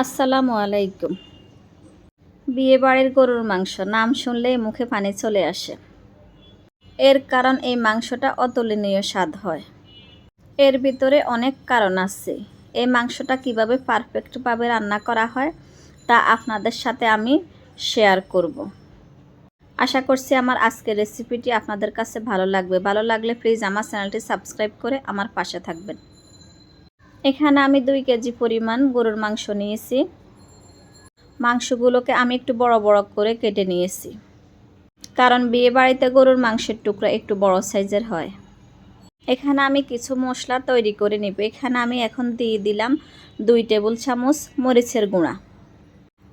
আসসালামু আলাইকুম। বিয়ে বাড়ির গরুর মাংস, নাম শুনলেই মুখে পানি চলে আসে। এর কারণ এই মাংসটা অতুলনীয় স্বাদ হয়। এর ভিতরে অনেক কারণ আছে। এই মাংসটা কীভাবে পারফেক্টভাবে রান্না করা হয়, তা আপনাদের সাথে আমি শেয়ার করব। আশা করছি আমার আজকের রেসিপিটি আপনাদের কাছে ভালো লাগবে। ভালো লাগলে প্লিজ আমার চ্যানেলটি সাবস্ক্রাইব করে আমার পাশে থাকবেন। এখানে আমি দুই কেজি পরিমাণ গরুর মাংস নিয়েছি। মাংসগুলোকে আমি একটু বড় বড় করে কেটে নিয়েছি। কারণ বিয়ে বাড়িতে গরুর মাংসের টুকরা একটু বড় সাইজের হয়। এখানে আমি কিছু মশলা তৈরি করে নিব। এখানে আমি এখন দিয়ে দিলাম দুই টেবিল চামচ মরিচের গুঁড়া।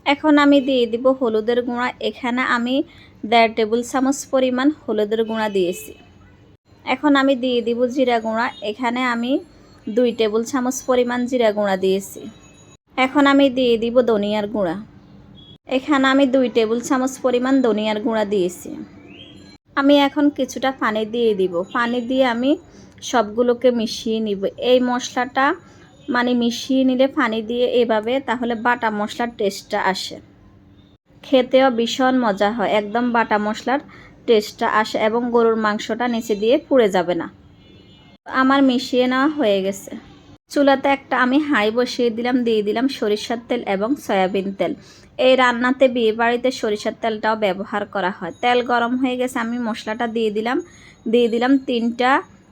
এখন আমি দিয়ে দিব হলুদের গুঁড়া। এখানে আমি দেড় টেবিল চামচ পরিমাণ হলুদের গুঁড়া দিয়েছি। এখন আমি দিয়ে দিব জিরা গুঁড়া। এখানে আমি দুই টেবিল চামচ পরিমাণ জিরা গুঁড়া দিয়েছি। এখন আমি দিয়ে দিব ধনিয়ার গুঁড়া। এখানে আমি দুই টেবিল চামচ পরিমাণ ধনিয়ার গুঁড়া দিয়েছি। আমি এখন কিছুটা পানি দিয়ে দিব। পানি দিয়ে আমি সবগুলোকে মিশিয়ে নিব। এই মশলাটা মানে মিশিয়ে নিলে পানি দিয়ে এভাবে তাহলে বাটা মশলার টেস্টটা আসে। খেতেও ভীষণ মজা হয়। একদম বাটা মশলার টেস্টটা আসে এবং গরুর মাংসটা নিচে দিয়ে পুড়ে যাবে না। আমার মিশিয়ে নেওয়া হয়ে গেছে। চুলাতে একটা আমি হাঁড়ি বসিয়ে দিলাম, দিয়ে দিলাম সরিষার তেল এবং সয়াবিন তেল। এই রান্নাতে বিয়ে বাড়িতে সরিষার তেলটাও ব্যবহার করা হয়। তেল গরম হয়ে গেছে, আমি মশলাটা দিয়ে দিলাম। দিয়ে দিলাম তিনটা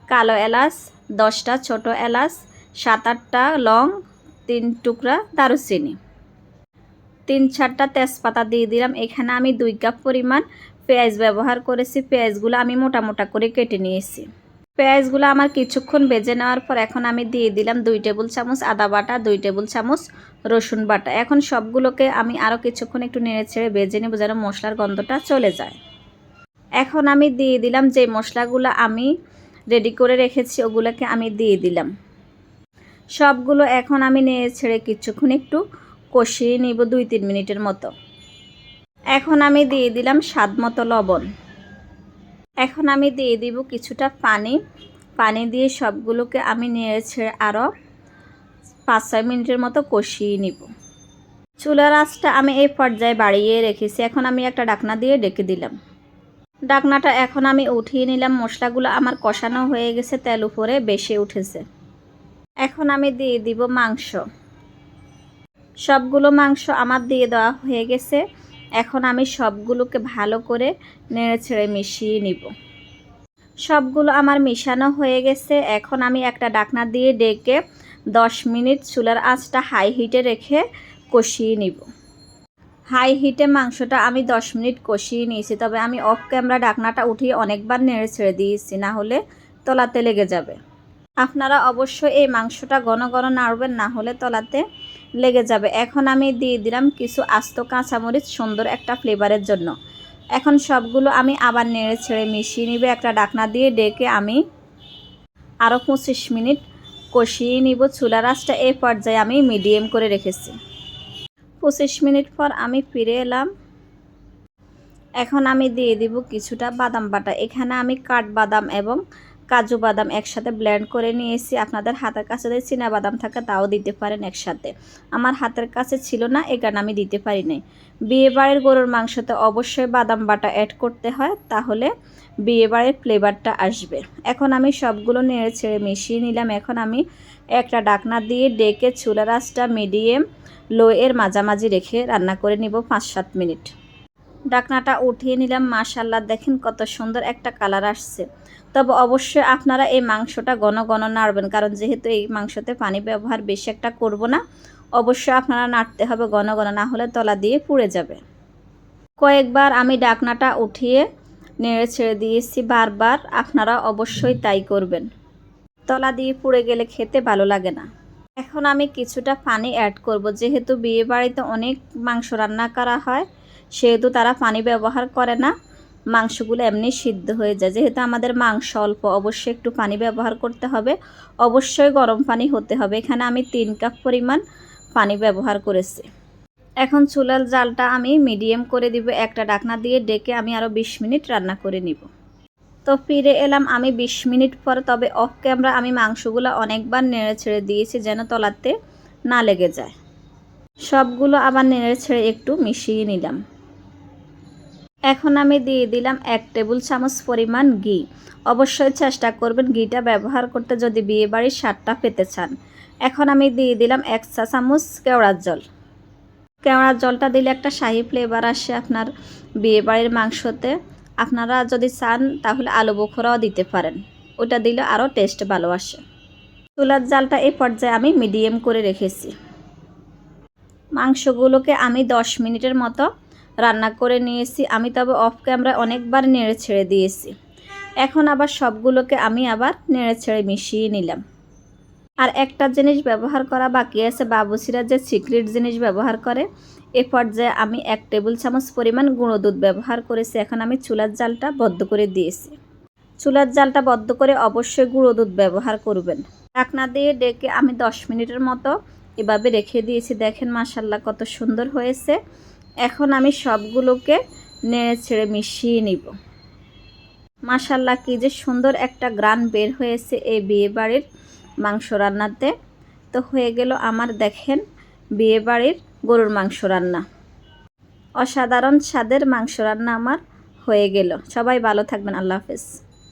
কালো এলাচ, দশটা ছোট এলাচ, সাত আটটা লং, তিন টুকরা দারুচিনি। তিন চারটা তেজপাতা দিয়ে দিলাম। এখানে আমি দুই কাপ পরিমাণ পেঁয়াজ ব্যবহার করেছি। পেঁয়াজগুলো আমি মোটা মোটা করে কেটে নিয়েছি। পেঁয়াজগুলো আমার কিছুক্ষণ বেজে নেওয়ার পর এখন আমি দিয়ে দিলাম দুই টেবিল চামচ আদা বাটা, দুই টেবিল চামচ রসুন বাটা। এখন সবগুলোকে আমি আরও কিছুক্ষণ একটু নেড়ে ছেড়ে বেজে নেব যেন মশলার গন্ধটা চলে যায়। এখন আমি দিয়ে দিলাম যে মশলাগুলো আমি রেডি করে রেখেছি, ওগুলোকে আমি দিয়ে দিলাম। সবগুলো এখন আমি নেড়ে ছেড়ে কিছুক্ষণ একটু কষিয়ে নিব দুই তিন মিনিটের মতো। এখন আমি দিয়ে দিলাম স্বাদ মতো লবণ। এখন আমি দিয়ে দিব কিছুটা পানি। পানি দিয়ে সবগুলোকে আমি নেড়ে ছেড়ে আরও পাঁচ, ছয় মিনিটের মতো কষিয়ে নিব। চুলার আঁচটা আমি এই পর্যায়ে বাড়িয়ে রেখেছি। এখন আমি একটা ডাকনা দিয়ে ডেকে দিলাম। ডাকনাটা এখন আমি উঠিয়ে নিলাম। মশলাগুলো আমার কষানো হয়ে গেছে, তেল উপরে বেশি উঠেছে। এখন আমি দিয়ে দিব মাংস। সবগুলো মাংস আমার দিয়ে দেওয়া হয়ে গেছে। এখন আমি সবগুলোকে ভালো করে নেড়ে ছেড়ে মিশিয়ে নিব। সবগুলো আমার মিশানো হয়ে গেছে। এখন আমি একটা ডাকনা দিয়ে ডেকে দশ মিনিট চুলার আঁচটা হাই হিটে রেখে কষিয়ে নিব। হাই হিটে মাংসটা আমি দশ মিনিট কষিয়ে নিয়েছি, তবে আমি অফ ক্যামেরা ডাকনাটা উঠিয়ে অনেকবার নেড়ে ছেড়ে দিয়েছি, না হলে তলাতে লেগে যাবে। আপনারা অবশ্যই এই মাংসটা ঘন ঘন নাড়বেন, না হলে তলাতে লেগে যাবে। এখন আমি দিয়ে দিলাম কিছু আস্ত কাঁচামরিচ, সুন্দর একটা ফ্লেভারের জন্য। এখন সবগুলো আমি আবার নেড়ে ছেড়ে মিশিয়ে নিবে। একটা ডাকনা দিয়ে ডেকে আমি আরও পঁচিশ মিনিট কষিয়ে নিব। চুলা রাসটা এই পর্যায়ে আমি মিডিয়াম করে রেখেছি। পঁচিশ মিনিট পর আমি ফিরে এলাম। এখন আমি দিয়ে দিব কিছুটা বাদাম বাটা। এখানে আমি কাঠবাদাম এবং কাজু বাদাম একসাথে ব্লেন্ড করে নিয়েছি। আপনাদের হাতের কাছে যদি চীনা বাদাম থাকে, তাও দিতে পারেন একসাথে। আমার হাতের কাছে ছিল না, এ কারণে আমি দিতে পারি নাই বিয়েবাড়ির গরুর মাংসতে অবশ্যই বাদাম বাটা অ্যাড করতে হয়, তাহলে বিয়েবাড়ির ফ্লেভারটা আসবে। এখন আমি সবগুলো নেড়ে ছেড়ে মিশিয়ে নিলাম। এখন আমি একটা ডাকনা দিয়ে ডেকে চুলা রাসটা মিডিয়াম লো এর মাঝামাঝি রেখে রান্না করে নিব পাঁচ সাত মিনিট। ডাকনাটা উঠিয়ে নিলাম মাশাল্লাহ দেখেন কত সুন্দর একটা কালার আসছে। তবে অবশ্যই আপনারা এই মাংসটা ঘন ঘন নাড়বেন, কারণ যেহেতু এই মাংসতে পানি ব্যবহার বেশি একটা করব না, অবশ্যই আপনারা নাড়তে হবে ঘন ঘন, না হলে তলা দিয়ে পুড়ে যাবে। কয়েকবার আমি ডাকনাটা উঠিয়ে নেড়ে ছেড়ে দিয়েছি, বারবার আপনারা অবশ্যই তাই করবেন। তলা দিয়ে পুড়ে গেলে খেতে ভালো লাগে না। এখন আমি কিছুটা পানি অ্যাড করব, যেহেতু বিয়ে বাড়িতে অনেক মাংস রান্না করা হয় সেহেতু তারা পানি ব্যবহার করে না। মাংসগুলো এমনি সিদ্ধ হয়ে যায়। যেহেতু আমাদের মাংস অল্প, অবশ্যই একটু পানি ব্যবহার করতে হবে। অবশ্যই গরম পানি হতে হবে। এখানে আমি তিন কাপ পরিমাণ পানি ব্যবহার করেছি। এখন চুলার জালটা আমি মিডিয়াম করে দিব। একটা ডাকনা দিয়ে ডেকে আমি আরও বিশ মিনিট রান্না করে নিব। তো ফিরে এলাম আমি বিশ মিনিট পর। তবে অফ ক্যামেরা আমি মাংসগুলো অনেকবার নেড়ে ছেড়ে দিয়েছি যেন তলাতে না লেগে যায়। সবগুলো আবার নেড়ে ছেড়ে একটু মিশিয়ে নিলাম। এখন আমি দিয়ে দিলাম এক টেবিল চামচ পরিমাণ ঘি। অবশ্যই চেষ্টা করবেন ঘিটা ব্যবহার করতে যদি বিয়ে বাড়ির স্বাদটা পেতে চান। এখন আমি দিয়ে দিলাম এক চা চামচ কেওড়ার জল। কেওড়ার জলটা দিলে একটা শাহি ফ্লেভার আসে আপনার বিয়ে বাড়ির মাংসতে। আপনারা যদি চান তাহলে আলু বোখরাও দিতে পারেন। ওটা দিলে আরও টেস্ট ভালো আসে। চুলার জালটা এই পর্যায়ে আমি মিডিয়াম করে রেখেছি। মাংসগুলোকে আমি দশ মিনিটের মতো রান্না করে নিয়েছি। আমি তবে অফ ক্যামেরা অনেকবার নেড়ে ছেড়ে দিয়েছি। এখন আবার সবগুলোকে আমি আবার নেড়ে ছেড়ে মিশিয়ে নিলাম। আর একটা জিনিস ব্যবহার করা বাকি আছে, বাবুসিরা যে সিক্রেট জিনিস ব্যবহার করে, এ পর্যায়ে আমি এক টেবিল চামচ পরিমাণ গুঁড়ো দুধ ব্যবহার করেছি। এখন আমি চুলার জালটা বদ্ধ করে দিয়েছি। চুলার জালটা বদ্ধ করে অবশ্যই গুঁড়ো দুধ ব্যবহার করবেন। ঢাকনা দিয়ে ডেকে আমি দশ মিনিটের মতো এভাবে রেখে দিয়েছি। দেখেন মাসাল্লাহ কত সুন্দর হয়েছে। এখন আমি সবগুলোকে নেড়ে ছেড়ে মিশিয়ে নিব। মাসাল্লাহ কি যে সুন্দর একটা গ্রান বের হয়েছে এই বিয়েবাড়ির মাংস রান্নাতে। তো হয়ে গেল আমার, দেখেন, বিয়েবাড়ির গরুর মাংস রান্না। অসাধারণ স্বাদের মাংস রান্না আমার হয়ে গেল। সবাই ভালো থাকবেন, আল্লাহ হাফেজ।